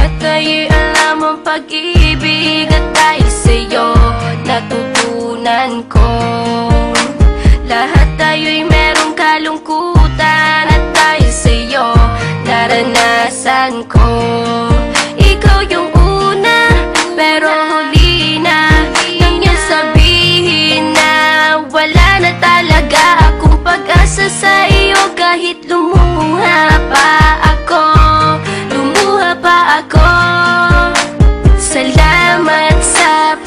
Lahat ay alam ang pag-ibig At dahil sa'yo natutunan ko. Lahat tayo'y merong kalungkutan At dahil sa'yo naranasan ko. Ikaw yung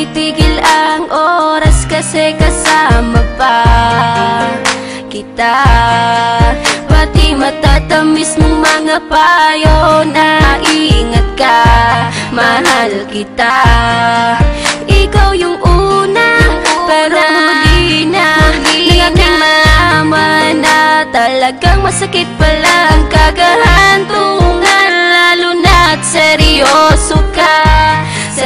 Naisip kong itigil ang oras kasi kasama pa kita. Pati matatamis mong mga payo na ingat ka Mahal kita. Ikaw yung una pero huli na Nang aking malaman na talagang masakit pala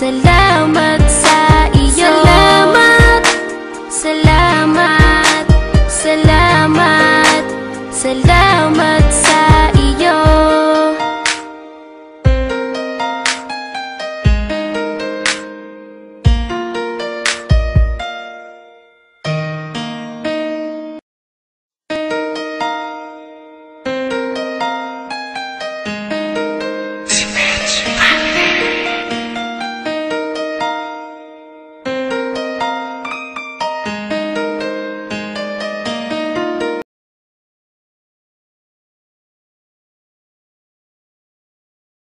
Salamat sa iyo. Salamat. Salamat Salamat Salamat sa